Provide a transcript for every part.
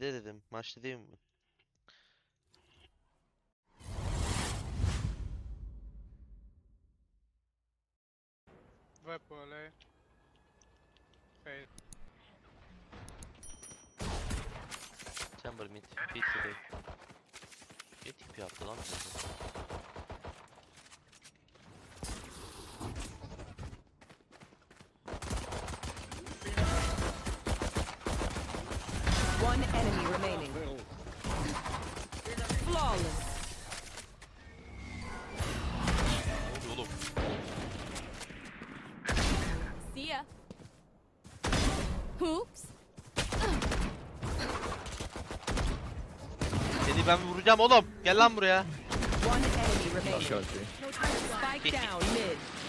Ne dedim? Maçta değil mi? por lei. Fade. Chamber mid. Mid today. Ne tip yaptı lan? One enemy remaining. Flawless. Ne oluyor oğlum? See ya. Oops. Seni ben vuracağım oğlum. Gel lan buraya. One enemy remaining. B. Spike down mid.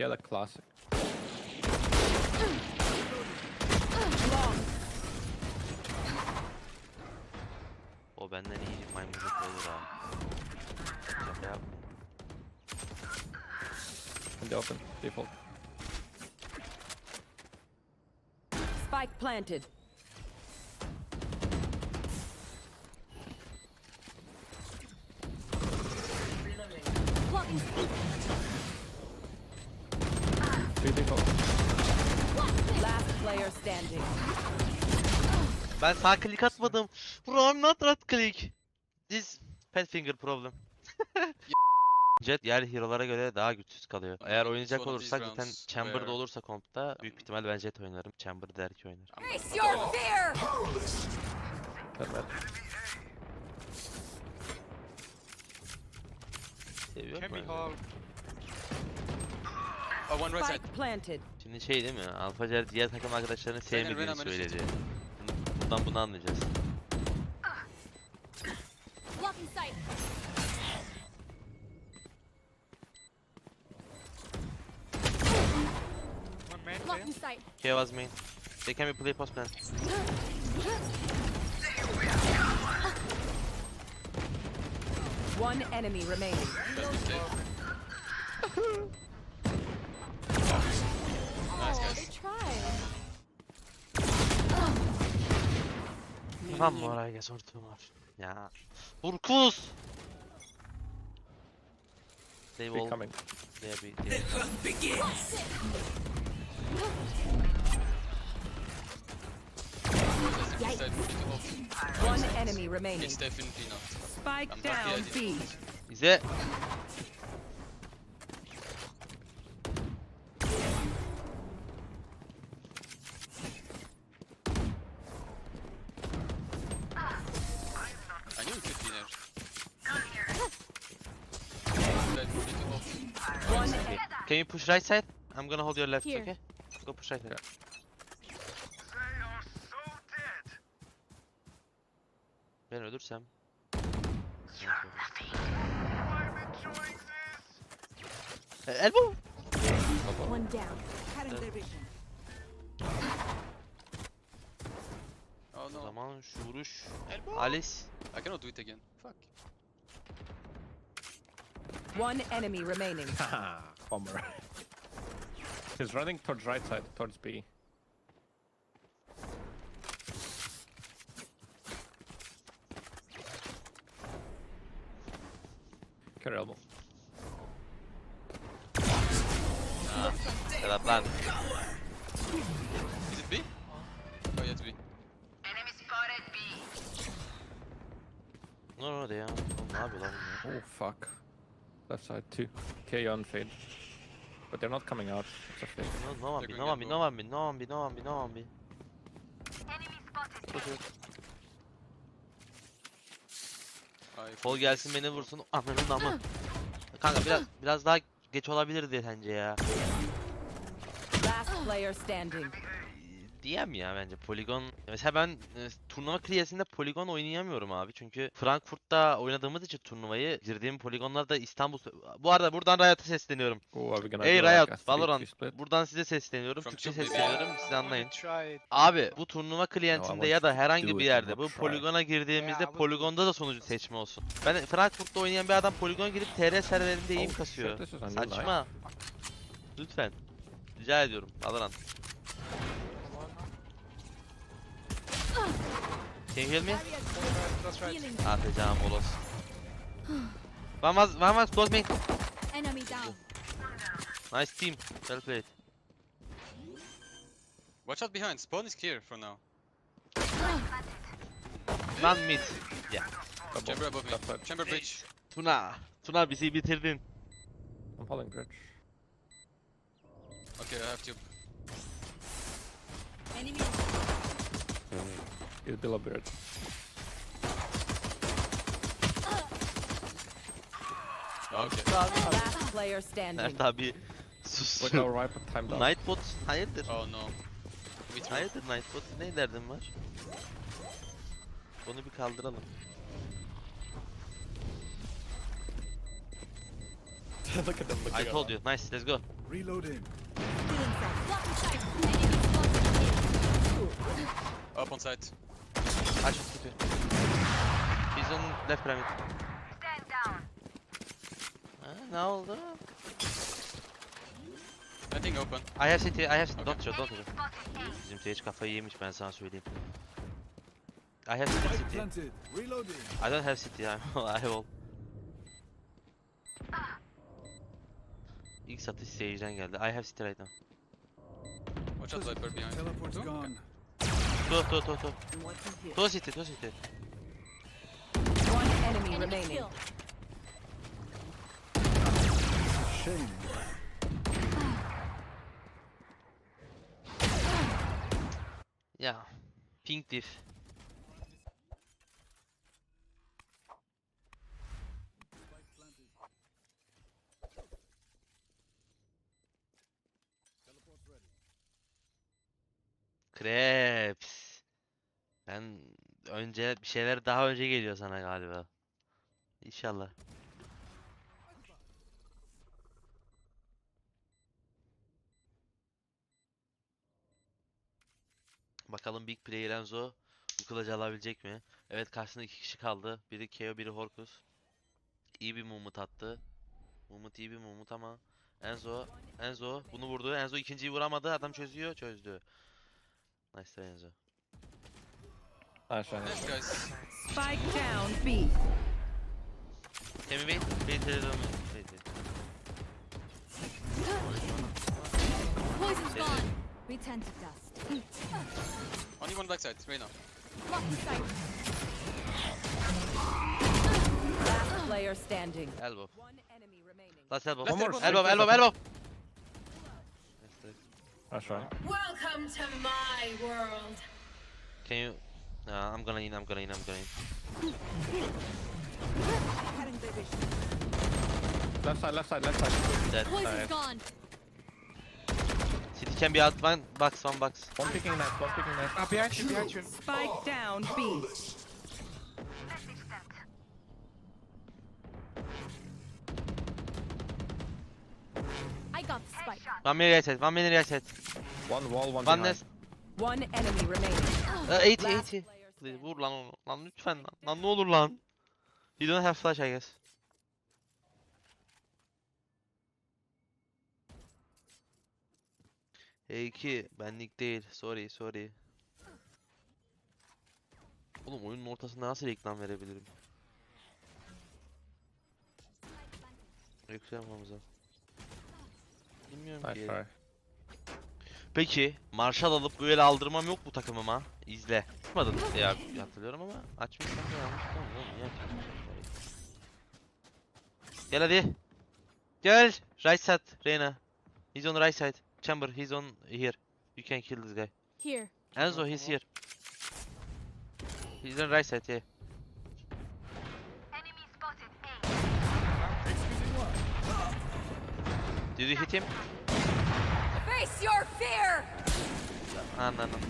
He had a classic. Long. O benden iyi maymuncuk olur ha. Şaka yapma. In the open. Default. Spike planted. Blocking. Three default. Last player standing. Ben sağ klik atmadım. Bro I'm not right click. This fat finger problem. Jet diğer hero'lara göre daha güçsüz kalıyor. Eğer oynayacak olursak zaten rounds Chamber'da where- olursa kompta büyük ihtimal ben Jet oynarım. Chamber der ki oynar. Face your fear. That red. Seviyor Can mu? be hall. Oh, one right side. Spike planted. Şimdi şey değil mi? Alfacer diğer takım arkadaşlarını sevmediğini söyledi. Bunu- Bundan bunu anlayacağız. Blocking sight. One main Blocking clear. sight. Here was main. They can be play post plan. One enemy remaining. Tamam mı oraya gel sortum var. Ya. Burkus! They B will coming. they be they That's the side. Off. One enemy remaining. It's definitely not. Spike I'm lucky I down didn't. B. bize I Can you push right side? I'm gonna hold your left, Here. okay? Go push right side. Ben ölürsem E, Elbow! One down. Oh O no. zaman şu vuruş Elbow. Alice I cannot do it again. Fuck. one enemy remaining. Bomber. He's running towards right side, towards B. Carry elbow. Sedat lan Is it B? Oh yeah, it's B. No no de ya Oğlum ne yapıyor lan bunlar? Oh fuck. Left side two. K on fade. But they're not coming out. It's a fade. No, no one be, no one elbow. no one be, no one be, no one no one. I Sol gelsin beni vursun. Ananın ama. Kanka biraz biraz daha geç olabilir diye sence ya. Last player standing. Diyem ya bence Polygon. Mesela ben e, turnuva kliyesinde Polygon oynayamıyorum abi. Çünkü Frankfurt'ta oynadığımız için turnuvayı girdiğim poligonlarda İstanbul. Bu arada buradan Riot'a sesleniyorum. Oh, are we gonna Ey do like a Riot, 3-2 Valorant. split? Buradan size sesleniyorum. From Türkçe Türk Birliği. sesleniyorum. Siz anlayın. Try it. Abi bu turnuva kliyentinde want ya da to herhangi bir it, yerde bu try. poligona girdiğimizde Yeah, poligonda da sonucu seçme olsun. Ben Frankfurt'ta oynayan bir adam poligon girip TR serverinde Oh, kasıyor. shit, this is a new Saçma. Lütfen. Rica ediyorum. Valorant. Can you heal me? That's right. Healing. Ah bolos. One was, one was close me. Enemy down. Nice team. Well played. Watch out behind. Spawn is clear for now. One mid. Double. Chamber above me. Chamber bridge. Tuna. Tuna bizi bitirdin. I'm pulling bridge. Okay, I have tube. Enemy. Below bridge. Okay. Last player standing. Mert abi sus. Riper timed out. Nightbot hayırdır? Oh no. Threw. Hayırdır Nightbot? Ne derdin var? Onu bir kaldıralım. Look at them looking I told you. Nice. Let's go. Reloading. Up on site. Aç şu kutuyu. He's on left pyramid. Ha, ne oldu? Nothing open. I have city, I have city. Don't show, don't show. Bizim Sage kafayı yemiş ben sana söyleyeyim. I have planted. Reloading. I don't have city, I I have all. İlk satış Sage'den geldi. I have city right now. Watch out Viper behind. Teleport's gone. Two, two, two, two. What is here? Two city, two city. One enemy Enemy remaining. kill. Shame. Ya. Pink diff. Krebs. Ben önce bir şeyler daha önce geliyor sana galiba. İnşallah. Bakalım Big Player Enzo bu kılıcı alabilecek mi? Evet karşısında iki kişi kaldı. Biri KO biri Horkus. İyi bir mumut attı. Mumut iyi bir mumut ama Enzo Enzo bunu vurdu. Enzo ikinciyi vuramadı. Adam çözüyor. Çözdü. Nice try Enzo. Nice, shiny. Nice guys. Spike down B. Can we wait? Wait, wait, wait, wait, wait. Poison's gone. We tend to dust. Only one backside. Right now. Blocking sight. Last player standing. Elbow. One enemy remaining. Last elbow. Left elbow. Elbow, elbow, elbow. Nice try. Nice shiny. Welcome to my world. Can you? Uh, I'm gonna in. I'm gonna in. I'm gonna in. Left side, left side, left side. Dead. Poison's Nice. gone. City can be out. One box. One box. One picking knife, one picking knife. Uh, behind you, behind you. Spike down B. One minute side. One minute side. One wall, one, One behind. One enemy remaining. Uh, 80, Last 80. player Please, vur lan onu. Lan lütfen lan. Lan ne olur lan. You don't have flash I guess. H2 benlik değil. Sorry, sorry. Oğlum oyunun ortasında nasıl reklam verebilirim? Yüksel. Bilmiyorum Nice ki. try. Peki, Marshall alıp böyle aldırmam yok bu takımıma. İzle. Açmadın diye hatırlıyorum ama açmışsam da yanlış tamam oğlum niye? Gel hadi. Gel. Right side, Reyna. He's on right side. Chamber, he's on here. You can kill this guy. Here. Enzo, he's here. He's on right side, yeah. Did you hit him? Face your fear. Anladım.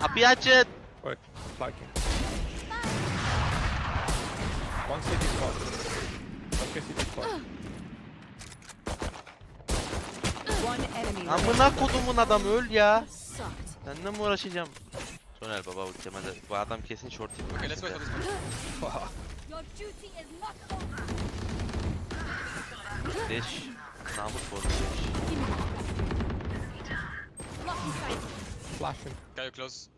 Kapıyı açın. Wait, flanking. One city spot. Okay, city spot. One enemy. Amına kodumun adam öl ya. Seninle mi uğraşacağım? Soner baba ultimate. Bu adam kesin short yapıyor. Okay, let's for this one. Your duty is not over. Deş. Namus bu arada. Lucky sight. Flashing. Kayo close.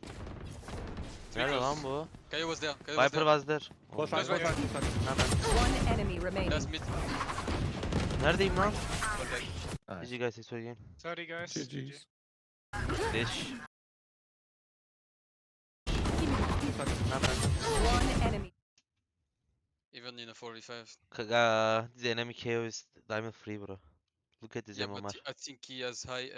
Three Nerede close. lan bu? Kayo was there. Kayo was Viper there. was there. Close Oğlum, side, close side, close side. Hemen. One enemy remaining. Last mid. Neredeyim lan? Okay. GG Nice. guys, thanks for the game. Sorry guys. GG's. Dish. One enemy. Even in a 45. K- Uh, the enemy KO is diamond free bro. Look at this Yeah, MMR. but I think he has high